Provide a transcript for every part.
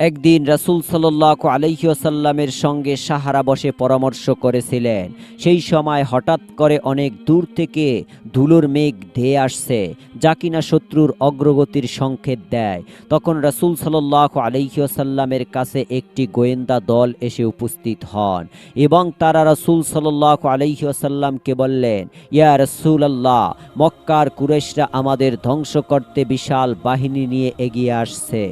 একদিন রাসূল সাল্লাহ আলহিউসাল্লামের সঙ্গে সাহারা বসে পরামর্শ করেছিলেন। সেই সময় হঠাৎ করে অনেক দূর থেকে ধুলোর মেঘ ধেয়ে আসছে, যা কিনা শত্রুর অগ্রগতির সংকেত দেয়। তখন রাসূল সাল্লাহ আলহিউসাল্লামের কাছে একটি গোয়েন্দা দল এসে উপস্থিত হন এবং তারা রাসূল সাল্লাহ আলহিউসাল্লামকে বললেন, ইয়া রসুল আল্লাহ মক্কার কুরেশরা আমাদের ধ্বংস করতে বিশাল বাহিনী নিয়ে এগিয়ে আসছে।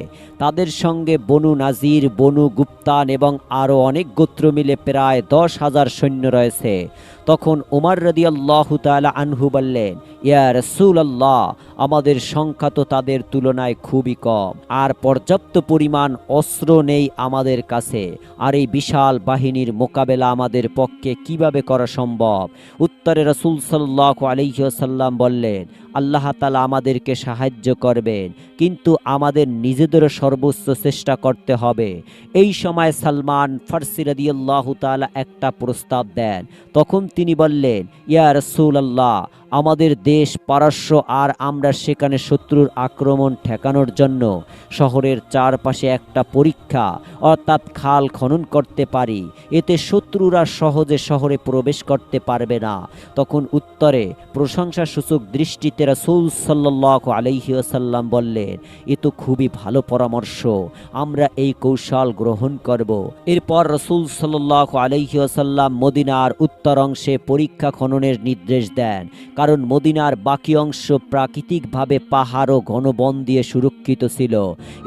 তাদের সঙ্গে বনু নাজির, বনু গুপ্তান এবং আরও অনেক গোত্র মিলে প্রায় দশ হাজার সৈন্য রয়েছে। তখন উমার রদি আল্লাহ তালা আনহু বললেন, ইয়া রসুল আল্লাহ আমাদের সংখ্যা তো তাদের তুলনায় খুবই কম, আর পর্যাপ্ত পরিমাণ অস্ত্র নেই আমাদের কাছে। আর এই বিশাল বাহিনীর মোকাবেলা আমাদের পক্ষে কীভাবে করা সম্ভব? উত্তরে রসুল সাল্লাহ আলহিসাল্লাম বললেন আল্লাহ তালা আমাদেরকে সাহায্য করবেন। কিন্তু আমাদের নিজেদেরও সর্বোচ্চ চেষ্টা করতে হবে। এই সময় সালমান ফার্সি রদিয়াল্লাহ তালা একটা প্রস্তাব দেন। তখন তিনি বললেন, ইয়া রসুল আল্লাহ আমাদের দেশ পারস্য আর আমরা সেখানে শত্রুর আক্রমণ ঠেকানোর জন্য। শহরের চারপাশে একটা পরীক্ষা, অর্থাৎ খাল খনন করতে পারি। এতে শত্রুরা সহজে শহরে প্রবেশ করতে পারবে না। তখন উত্তরে প্রশংসা সূচক দৃষ্টিতে রাসূল সাল্লাহ আলহিউসাল্লাম বললেন, এ তো খুবই ভালো পরামর্শ। আমরা এই কৌশল গ্রহণ করব। এরপর রসুল সাল্লাহ আলহিউসাল্লাম মদিনার উত্তর অংশে পরীক্ষা খননের নির্দেশ দেন। কারণ মদিনার বাকি অংশ প্রাকৃতিকভাবে পাহাড় ও ঘনবন দিয়ে সুরক্ষিত ছিল।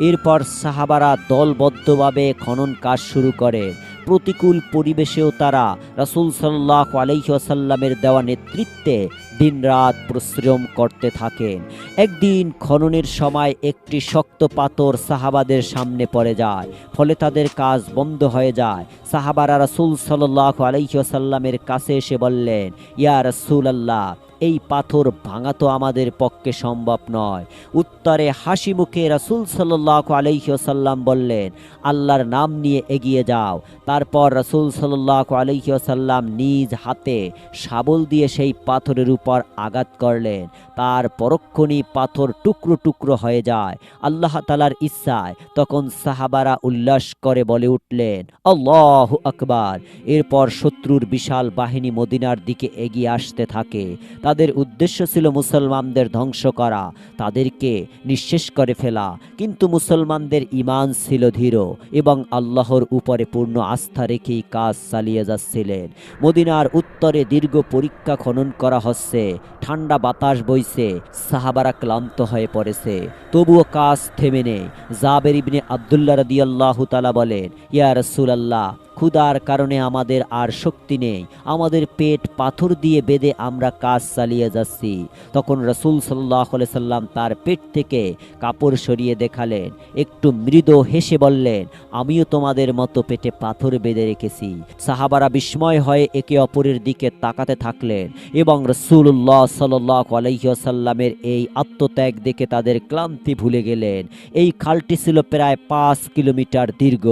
এরপর সাহাবারা দলবদ্ধভাবে খনন কাজ শুরু করে। প্রতিকূল পরিবেশেও তারা রাসূল সাল্লাহ আলহিহাসাল্লামের দেওয়া নেতৃত্বে দিনরাত পরিশ্রম করতে থাকেন। একদিন খননের সময় একটি শক্ত পাথর সাহাবাদের সামনে পড়ে যায়, ফলে তাদের কাজ বন্ধ হয়ে যায়। সাহাবারা রাসূল সাল্লাহ আলহিহাসাল্লামের কাছে এসে বললেন, ইয়া রসুল আল্লাহ এই পাথর ভাঙা তো আমাদের পক্ষে সম্ভব নয়। উত্তরে হাসি মুখে রাসুল সাল্লাহ আলহিহসাল্লাম বললেন, আল্লাহর নাম নিয়ে এগিয়ে যাও। তারপর রাসুল সাল্লাহ আলহিহসাল্লাম নিজ হাতে শাবল দিয়ে সেই পাথরের উপর আঘাত করলেন। তার পরক্ষণই পাথর টুকরো টুকরো হয়ে যায়। আল্লাহ তালার ইচ্ছায় তখন সাহাবারা উল্লাস করে বলে উঠলেন, আল্লাহ আকবার। এরপর শত্রুর বিশাল বাহিনী মদিনার দিকে এগিয়ে আসতে থাকে। তাদের উদ্দেশ্য ছিল মুসলমানদের ধ্বংস করা, তাদেরকে নিঃশেষ করে ফেলা। কিন্তু মুসলমানদের ইমান ছিল ধীর এবং আল্লাহর উপরে পূর্ণ আস্থা রেখেই কাজ চালিয়ে যাচ্ছিলেন। মদিনার উত্তরে দীর্ঘ পরীক্ষা খনন করা হচ্ছে, ঠান্ডা বাতাস বইছে, সাহাবারা ক্লান্ত হয়ে পড়েছে। তবুও কাজ থেমে নেই। জাবের ইবনে আবদুল্লাহ রাদিয়াল্লাহু তাআলা বলেন, ইয়া রাসূলুল্লাহ ক্ষুধার কারণে আমাদের আর শক্তি নেই। আমাদের পেট পাথর দিয়ে বেঁধে আমরা কাজ চালিয়ে যাচ্ছি। তখন রসুল সাল্লাহ সাল্লাম তার পেট থেকে কাপড় সরিয়ে দেখালেন। একটু মৃদু হেসে বললেন, আমিও তোমাদের মতো পেটে পাথর বেঁধে রেখেছি। সাহাবারা বিস্ময় হয়ে একে অপরের দিকে তাকাতে থাকলেন এবং রসুল্লাহ সাল্লাহ আলহিসাল্লামের এই আত্মত্যাগ দেখে তাদের ক্লান্তি ভুলে গেলেন। এই খালটি ছিল প্রায় পাঁচ কিলোমিটার দীর্ঘ,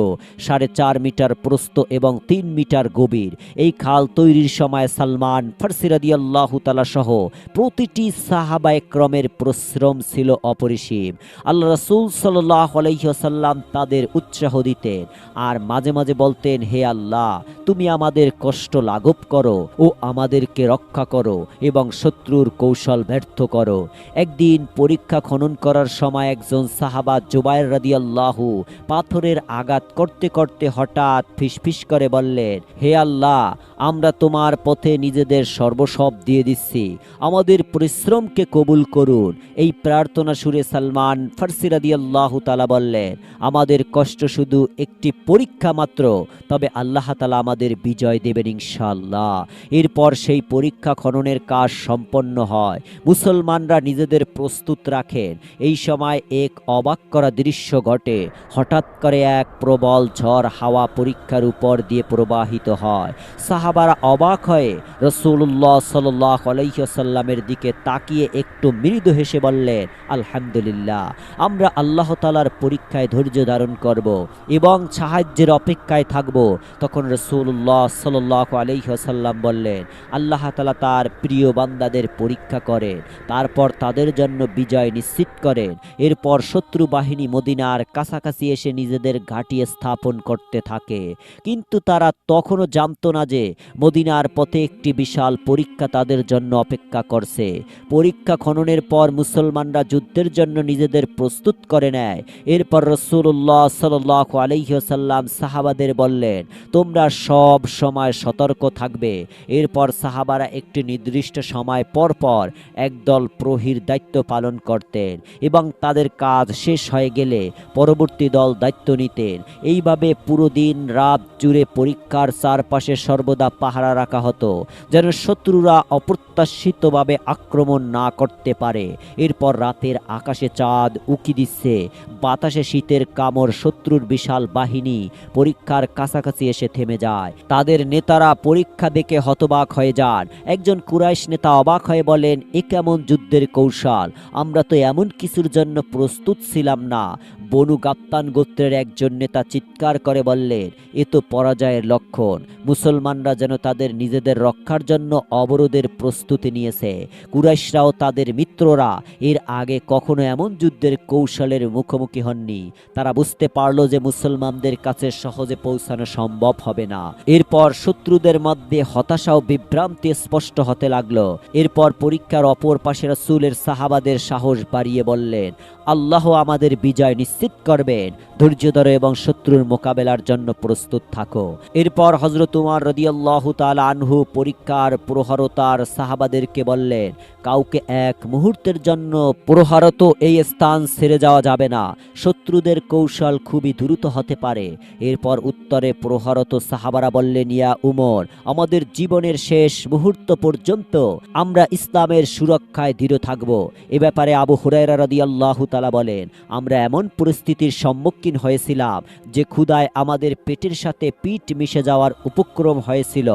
সাড়ে চার মিটার প্রস্থ এবং তিন মিটার গভীর। এই খাল তৈরির সময় সালমান ফার্সিরাদি আল্লাহ তালা সহ প্রতিটি সাহাবায় ক্রমের পরিশ্রম ছিল অপরিসীম। আল্লাহ রসুল সাল্লাহ আলহ্লাম তাদের উৎসাহ দিতেন আর মাঝে মাঝে বলতেন, হে আল্লাহ তুমি আমাদের কষ্ট লাঘব করো ও আমাদেরকে রক্ষা করো এবং শত্রুর কৌশল ব্যর্থ করো। একদিন পরীক্ষা খনন করার সময় একজন সাহাবা জুবাইর রাদি আল্লাহু পাথরের আঘাত করতে করতে হঠাৎ ফিসফিস করে বললেন, হে আল্লাহ আমরা তোমার পথে নিজেদের সর্বসব দিয়ে দিচ্ছি। আমাদের পরিশ্রমকে কবুল করুন। এই প্রার্থনা সুরে সালমান ফার্সি রাদি আল্লাহ তালা বললেন, আমাদের কষ্ট শুধু একটি পরীক্ষা মাত্র, তবে আল্লাহ তালা আমাদের বিজয় দেবেন ইনশাল্লাহ এরপর সেই পরীক্ষা খননের কাজ সম্পন্ন হয়। মুসলমানরা নিজেদের প্রস্তুত রাখেন। এই সময় এক অবাক করা দৃশ্য ঘটে। হঠাৎ করে এক প্রবল ঝড় হাওয়া পরীক্ষার উপর দিয়ে প্রবাহিত হয়। সাহাবা সাহাবারা অবাক হয়ে রসুল্লাহ সাল্লাহ আলাইসাল্লামের দিকে তাকিয়ে একটু মৃদু হেসে বললেন, আলহামদুলিল্লাহ, আমরা আল্লাহ তালার পরীক্ষায় ধৈর্য ধারণ করব এবং সাহায্যের অপেক্ষায় থাকব। তখন রসুল্লাহ সাল্লাহ আলাইসাল্লাম বললেন, আল্লাহ তালা তার প্রিয় বান্দাদের পরীক্ষা করেন, তারপর তাদের জন্য বিজয় নিশ্চিত করেন। এরপর শত্রু বাহিনী মদিনার কাছাকাছি এসে নিজেদের ঘাঁটি স্থাপন করতে থাকে। কিন্তু তারা তখনও জানতো না যে মদিনার পথে একটি বিশাল পরীক্ষা তাদের জন্য অপেক্ষা করছে। পরীক্ষা খননের পর মুসলমানরা যুদ্ধের জন্য নিজেদের প্রস্তুত করে নেয়। এরপর রসুল্লাহ সাল আলহ্লাম সাহাবাদের বললেন, তোমরা সব সময় সতর্ক থাকবে। এরপর সাহাবারা একটি নির্দিষ্ট সময় পর পর একদল প্রহীর দায়িত্ব পালন করতেন এবং তাদের কাজ শেষ হয়ে গেলে পরবর্তী দল দায়িত্ব নিতেন। এইভাবে পুরো দিন রাত জুড়ে পরীক্ষার চারপাশে সর্বদা পাহারা রাখা হতো, যেন শত্রুরা অপ্রত্যাশিতভাবে আক্রমণ না করতে পারে। এরপর রাতের আকাশে চাঁদ উকি দিচ্ছে। বাতাসে শীতের কামড় শত্রুর বিশাল বাহিনী পরীক্ষার কাছাকাছি এসে থেমে যায়। তাদের নেতারা পরীক্ষা দেখে হতবাক হয়ে যান। একজন কুরাইশ নেতা অবাক হয়ে বলেন, এ কেমন যুদ্ধের কৌশল? আমরা তো এমন কিছুর জন্য প্রস্তুত ছিলাম না। বনু গাপ্তান গোত্রের একজন নেতা চিৎকার করে বললেন এ তো পরাজয়ের লক্ষণ। মুসলমানরা যেন তাদের নিজেদের রক্ষার জন্য অবরোধের প্রস্তুতি নিয়েছে। কুরাইশরাও তাদের মিত্ররা। এর আগে কখনো এমন যুদ্ধের কৌশলের মুখোমুখি হননি। তারা বুঝতে পারল যে মুসলমানদের কাছে সহজে পৌঁছানো সম্ভব হবে না। এরপর শত্রুদের মধ্যে হতাশা ও বিভ্রান্তি স্পষ্ট হতে লাগল। এরপর পরীক্ষার অপর পাশে রসুলের সাহাবাদের সাহস বাড়িয়ে বললেন, আল্লাহ আমাদের বিজয় নিশ্চিত করবেন ধৈর্য ধরো এবং শত্রুর মোকাবেলার জন্য প্রস্তুত থাকো। এরপর হজরত উমার রদিয়াল্লাহ তাল আনহু পরীক্ষার প্রহরতার সাহাবাদেরকে বললেন, কাউকে এক মুহূর্তের জন্য প্রহরত এই স্থান ছেড়ে যাওয়া যাবে না। শত্রুদের কৌশল খুবই দ্রুত হতে পারে। এরপর উত্তরে প্রহরত সাহাবারা বললেন, ইয়া উমর, আমাদের জীবনের শেষ মুহূর্ত পর্যন্ত আমরা ইসলামের সুরক্ষায় দৃঢ় থাকব। এ ব্যাপারে আবু হুরাইরা রদিয়াল্লাহ তালা বলেন, আমরা এমন পরিস্থিতির সম্মুখীন হয়েছিলাম, যে ক্ষুদায় আমাদের পেটের সাথে পিঠ মিশে যাওয়ার উপক্রম হয়েছিল।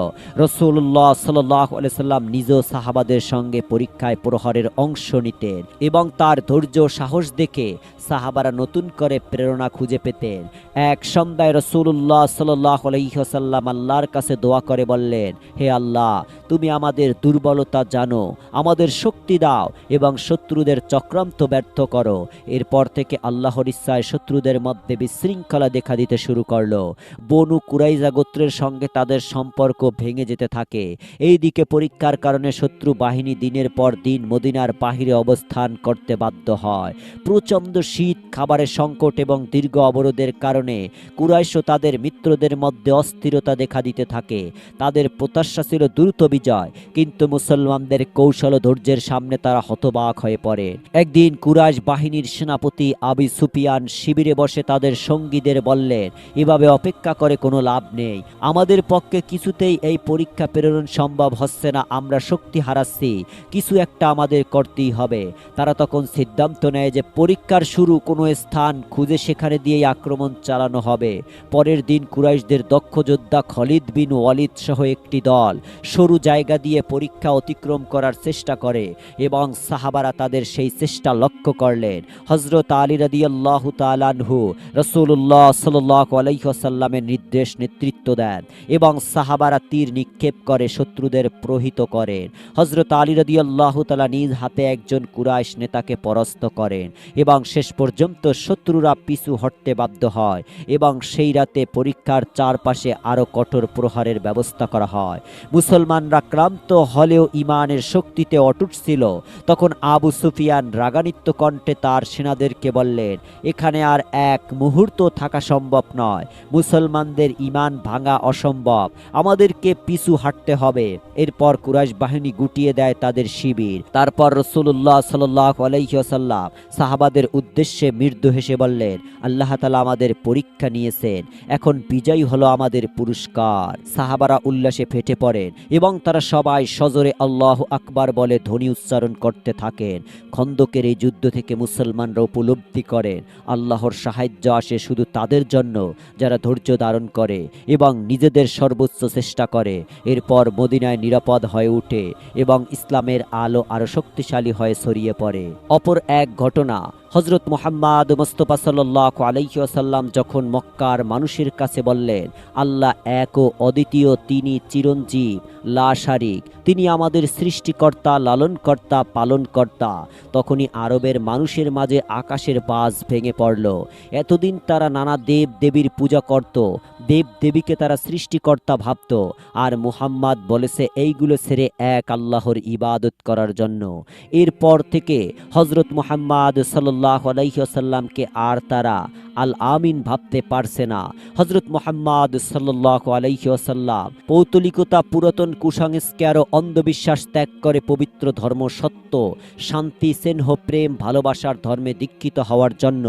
রসুল্লাহ সাল্লাহ সাল্লাম নিজ সাহাবাদের সঙ্গে পরীক্ষায় প্রহরের অংশ নিতেন এবং তার ধৈর্য সাহস দেখে সাহাবারা নতুন করে প্রেরণা খুঁজে পেতেন। এক সন্ধ্যায় রসুল্লাহ সাল্লাহ আলহিহসাল্লাম আল্লাহর কাছে দোয়া করে বললেন, হে আল্লাহ, তুমি আমাদের দুর্বলতা জানো, আমাদের শক্তি দাও এবং শত্রুদের চক্রান্ত ব্যর্থ করো। এরপর থেকে আল্লাহর ইচ্ছায় শত্রুদের মধ্যে বিশৃঙ্খলা দেখা দিতে শুরু করল। বনু কুরাইজা গোত্রের সঙ্গে তাদের সম্পর্ক ভেঙে যেতে থাকে। এই দিকে পরীক্ষার কারণে শত্রু বাহিনী দিনের পর দিন মদিনার বাহিরে অবস্থান করতে বাধ্য হয়। প্রচণ্ড শীত, খাবারের সংকট এবং দীর্ঘ অবরোধের কারণে কুরাইশ তাদের মিত্রদের মধ্যে অস্থিরতা দেখা দিতে থাকে। তাদের প্রত্যাশা ছিল দ্রুত বিজয়, কিন্তু মুসলমানদের কৌশল ধৈর্যের সামনে তারা হতবাক হয়ে পড়ে। একদিন কুরাইশ বাহিনীর সেনাপতি আবি সুপিয়ান শিবিরে বসে তাদের সঙ্গীদের বললেন, এভাবে অপেক্ষা করে কোনো লাভ নেই। আমাদের পক্ষে কিছুতেই এই পরীক্ষা প্রেরণ সম্ভব হচ্ছে না। আমরা শক্তি হারাচ্ছি। কিছু একটা আমাদের করতেই হবে। তারা তখন সিদ্ধান্ত নেয় যে পরীক্ষার শুরু কোনো স্থান খুঁজে সেখানে দিয়েই আক্রমণ চালানো হবে। পরের দিন কুরাইশদের দক্ষ যোদ্ধা খলিদ বিন ওয়ালিদ সহ একটি দল সরু জায়গা দিয়ে পরীক্ষা অতিক্রম করার চেষ্টা করে এবং সাহাবারা তাদের সেই চেষ্টা লক্ষ্য করলেন। হজরত আলী রাদিয়াল্লাহ তালানহু রসুল্লাহ সাল্লাহ আলাইসাল্লামের নির্দেশ নেতৃত্ব দেন এবং সাহাবারা তীর নিক্ষেপ করে, শত্রুদের প্রহিত করেন। হজরত আলী রাদিয়াল্লাহ তালা নিজ হাতে একজন কুরাইশ নেতাকে পরাস্ত করেন এবং শেষ পর্যন্ত শত্রুরা পিছু হটতে বাধ্য হয় এবং সেই রাতে পরীক্ষার চারপাশে আরও কঠোর প্রহারের ব্যবস্থা করা হয়। মুসলমানরা ক্লান্ত হলেও ইমানের শক্তিতে অটুট ছিল। তখন আবু সুফিয়ান রাগানিত্য কণ্ঠে তার সেনাদেরকে বললেন, এখানে আর এক মুহূর্ত থাকা সম্ভব নয়। মুসলমানদের ইমান ভাঙা অসম্ভব। আমাদেরকে পিছু হাঁটতে হবে। এরপর কুরাইশ বাহিনী গুটিয়ে দেয় তাদের শিবির। তারপর রসুল্লাহ সাল্লাহ আলাইসাল্লাম সাহাবাদের উদ্দেশ্যে মৃদু হেসে বললেন, আল্লাহ তালা আমাদের পরীক্ষা নিয়েছেন। এখন বিজয়ী হলো আমাদের পুরস্কার। সাহাবারা উল্লাসে ফেটে পড়েন এবং তারা সবাই সজরে আল্লাহ আকবার বলে ধ্বনি উচ্চারণ করতে থাকেন। খন্দকের এই যুদ্ধ থেকে মুসলমানরা উপলব্ধি করেন। আল্লাহর সাহায্য আসে শুধু তাদের জন্য, যারা ধৈর্য ধারণ করে। এবং এবং নিজেদের সর্বোচ্চ চেষ্টা করে। এরপর মদিনায় নিরাপদ হয়ে ওঠে এবং ইসলামের আলো আরও শক্তিশালী হয়ে ছড়িয়ে পড়ে। অপর এক ঘটনা হজরত মোহাম্মদ মুস্তফা সাল্লাহ আলাইসাল্লাম যখন মক্কার মানুষের কাছে বললেন, আল্লাহ এক ও অদ্বিতীয়, তিনি চিরঞ্জীব, লাশারিক, তিনি আমাদের সৃষ্টিকর্তা, লালনকর্তা, পালনকর্তা। তখনই আরবের মানুষের মাঝে আকাশের বাজ ভেঙে পড়ল। এতদিন তারা নানা দেব দেবীর পূজা করত দেব দেবীকে তারা সৃষ্টিকর্তা ভাবত, আর মুহাম্মদ বলেছে, এইগুলো ছেড়ে এক আল্লাহর ইবাদত করার জন্য। এরপর থেকে হজরত মুহাম্মদ সাল্লাহ আলাইসাল্লামকে আর তারা আল আমিন ভাবতে পারছে না। হজরত মোহাম্মদ সাল্লাহ আলাইসাল্লাম পৌতলিকতা, পুরাতন কুসংস্কার ও অন্ধবিশ্বাস ত্যাগ করে পবিত্র ধর্ম সত্য, শান্তি, স্নেহ, প্রেম, ভালোবাসার ধর্মে দীক্ষিত হওয়ার জন্য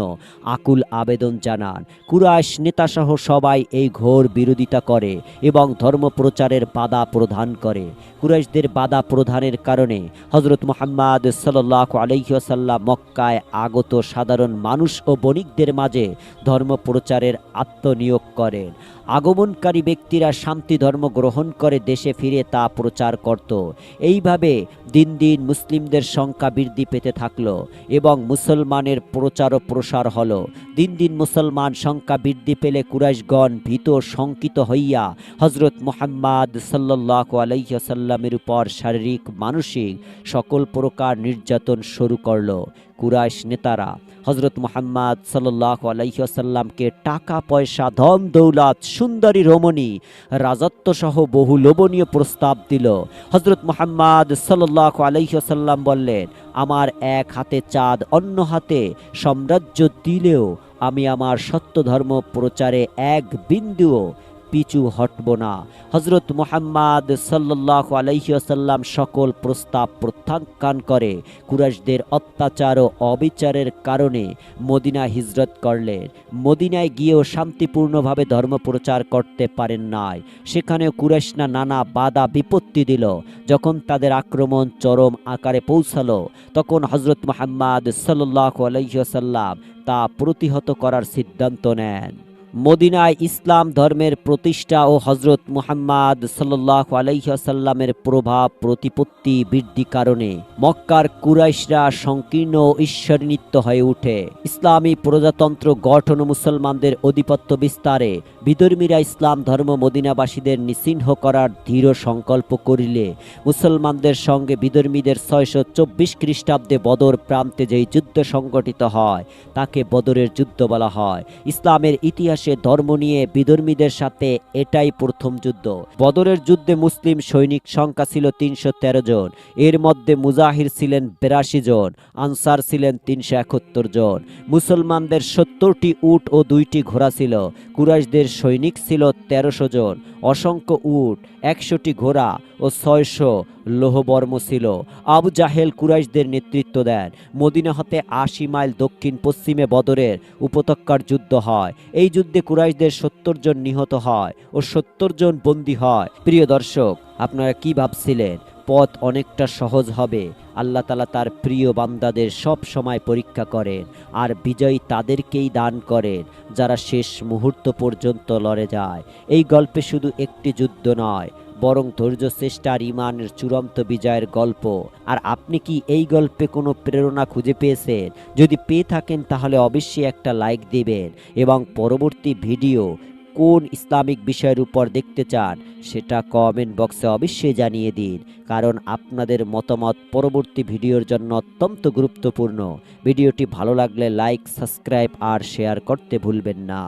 আকুল আবেদন জানান। কুরাইশ নেতাসহ সবাই এই ঘোর বিরোধিতা করে এবং ধর্ম প্রচারের বাধা প্রদান করে। কুরাইশদের বাধা প্রদানের কারণে হজরত মোহাম্মদ সাল্লাহ আলহিহাসাল্লাম মক্কায় আগত সাধারণ মানুষ ও বণিকদের মাঝে ধর্ম প্রচারের আত্মনিয়োগ করেন। আগমনকারী ব্যক্তিরা শান্তি ধর্ম গ্রহণ করে দেশে ফিরে তা প্রচার করত। এইভাবে দিন দিন মুসলিমদের সংখ্যা বৃদ্ধি পেতে থাকল এবং মুসলমানের প্রচার ও প্রসার হলো। দিন দিন মুসলমান সংখ্যা বৃদ্ধি পেলে কুরাইশগণ ভীত শঙ্কিত হইয়া হজরত মোহাম্মদ সাল্লাহ আলাইসাল্লামের উপর শারীরিক, মানসিক সকল প্রকার নির্যাতন শুরু করল। কুরাইশ নেতারা হজরত মোহাম্মদ সাল্লাহ টাকা, পয়সা, ধন, দৌলত, সুন্দরী, রমণী রাজত্ব সহ বহু লোভনীয় প্রস্তাব দিল। হজরত মোহাম্মদ সাল্লাহ আলাইসাল্লাম বললেন, আমার এক হাতে চাঁদ, অন্য হাতে সাম্রাজ্য দিলেও আমি আমার সত্য ধর্ম প্রচারে এক বিন্দুও পিছু হটব না। হজরত মোহাম্মদ সাল্লাহ আলাইসাল্লাম সকল প্রস্তাব প্রত্যাখ্যান করে, কুরাইশদের অত্যাচার ও অবিচারের কারণে মদিনা হিজরত করলেন। মদিনায় গিয়েও শান্তিপূর্ণভাবে ধর্ম প্রচার করতে পারেন নাই। সেখানে কুরাইশনা নানা বাধা বিপত্তি দিল। যখন তাদের আক্রমণ চরম আকারে পৌঁছালো, তখন হজরত মোহাম্মদ সাল্লাহ আলাইসাল্লাম তা প্রতিহত করার সিদ্ধান্ত নেন। মদিনায় ইসলাম ধর্মের প্রতিষ্ঠা ও হজরত মুহাম্মদ সাল্লাহ আলাইসাল্লামের প্রভাব প্রতিপত্তি বৃদ্ধি কারণে মক্কার কুরাইশরা সংকীর্ণ ঈশ্বরনিত্য হয়ে ওঠে ইসলামী প্রজাতন্ত্র গঠন মুসলমানদের আধিপত্য বিস্তারে বিধর্মীরা ইসলাম ধর্ম মদিনাবাসীদের নিচিহ্ন করার দৃঢ় সংকল্প করিলে মুসলমানদের সঙ্গে বিধর্মীদের ছয়শো চব্বিশ খ্রিস্টাব্দে বদর প্রান্তে যেই যুদ্ধ সংগঠিত হয়, তাকে বদরের যুদ্ধ বলা হয়। ইসলামের ইতিহাসে ধর্ম নিয়ে বিধর্মীদের সাথে এটাই প্রথম যুদ্ধ। বদরের যুদ্ধে মুসলিম সৈনিক সংখ্যা ছিল তিনশো তেরো জন। এর মধ্যে মুজাহির ছিলেন বিরাশি জন, আনসার ছিলেন তিনশো একাত্তর জন। মুসলমানদের সত্তরটি উট ও দুইটি ঘোড়া ছিল। কুরাইশদের সৈনিক ছিল তেরোশো জন। অসংখ্য উট, একশোটি ঘোড়া ও ছয়শো লোহবর্ম ছিল। আবু জাহেল কুরাইশদের নেতৃত্ব দেন। মদিনা হতে আশি মাইল দক্ষিণ পশ্চিমে বদরের উপত্যকার যুদ্ধ হয়। এই যুদ্ধে কুরাইশদের সত্তর জন নিহত হয় ও সত্তর জন বন্দী হয়। প্রিয় দর্শক, আপনারা কি ভাবছিলেন? পথ অনেকটা সহজ হবে। আল্লাহ তালা তার প্রিয় বান্দাদের সব সময় পরীক্ষা করেন আর বিজয় তাদেরকেই দান করেন যারা শেষ মুহূর্ত পর্যন্ত লড়ে যায়। এই গল্পে শুধু একটি যুদ্ধ নয় বরং ধৈর্য চেষ্টার ইমানের চূড়ান্ত বিজয়ের গল্প। আর আপনি কি এই গল্পে কোনো প্রেরণা খুঁজে পেয়েছেন? যদি পেয়ে থাকেন তাহলে অবশ্যই একটা লাইক দেবেন এবং পরবর্তী ভিডিও কোন ইসলামিক বিষয়ের উপর দেখতে চান সেটা কমেন্ট বক্সে অবশ্যই জানিয়ে দিন, কারণ আপনাদের মতামত পরবর্তী ভিডিওর জন্য অত্যন্ত গুরুত্বপূর্ণ। ভিডিওটি ভালো লাগলে লাইক সাবস্ক্রাইব আর শেয়ার করতে ভুলবেন না।